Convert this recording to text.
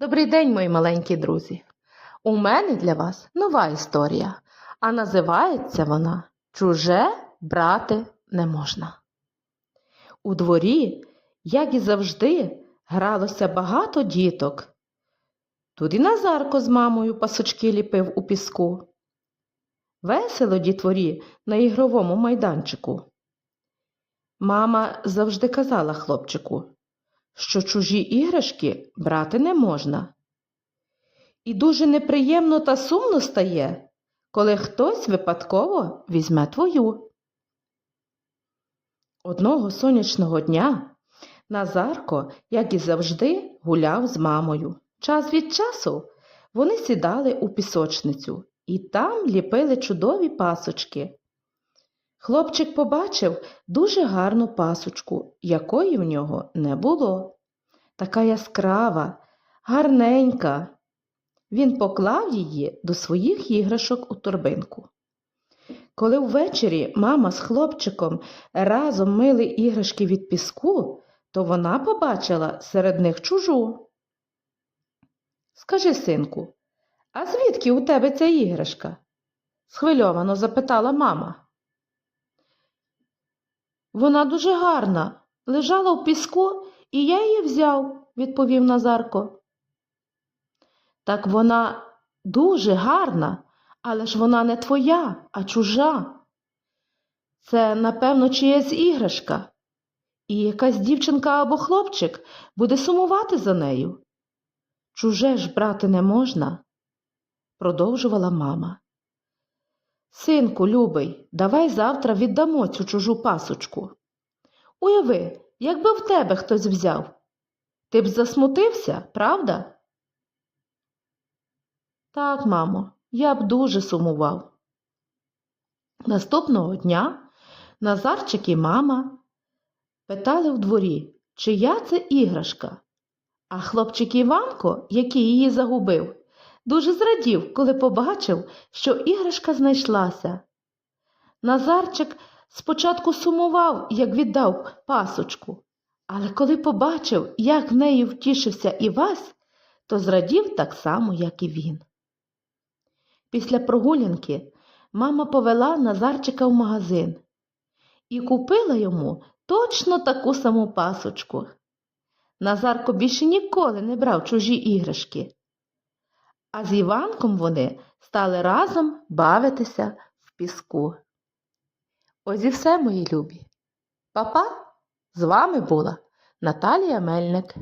Добрий день, мої маленькі друзі. У мене для вас нова історія, а називається вона Чуже брати не можна. У дворі, як і завжди, гралося багато діток. Тут і Назарко з мамою пасочки ліпив у піску. Весело дітворі на ігровому майданчику. Мама завжди казала хлопчику, що чужі іграшки брати не можна. І дуже неприємно та сумно стає, коли хтось випадково візьме твою. Одного сонячного дня Назарко, як і завжди, гуляв з мамою. Час від часу вони сідали у пісочницю і там ліпили чудові пасочки. Хлопчик побачив дуже гарну пасочку, якої в нього не було. Така яскрава, гарненька. Він поклав її до своїх іграшок у торбинку. Коли ввечері мама з хлопчиком разом мили іграшки від піску, то вона побачила серед них чужу. Скажи, синку, а звідки у тебе ця іграшка? схвильовано запитала мама. Вона дуже гарна, лежала в піску, і я її взяв, відповів Назарко. Так вона дуже гарна, але ж вона не твоя, а чужа. Це, напевно, чиясь іграшка, і якась дівчинка або хлопчик буде сумувати за нею. Чуже ж брати не можна, продовжувала мама. Синку, любий, давай завтра віддамо цю чужу пасочку. Уяви, якби в тебе хтось взяв. Ти б засмутився, правда? Так, мамо, я б дуже сумував. Наступного дня Назарчик і мама питали в дворі, чия це іграшка. А хлопчик Іванко, який її загубив, дуже зрадів, коли побачив, що іграшка знайшлася. Назарчик спочатку сумував, як віддав пасочку, але коли побачив, як в неї втішився Івась, то зрадів так само, як і він. Після прогулянки мама повела Назарчика в магазин і купила йому точно таку саму пасочку. Назарко більше ніколи не брав чужі іграшки. А з Іванком вони стали разом бавитися в піску. Ось і все, мої любі. Папа, з вами була Наталія Мельник.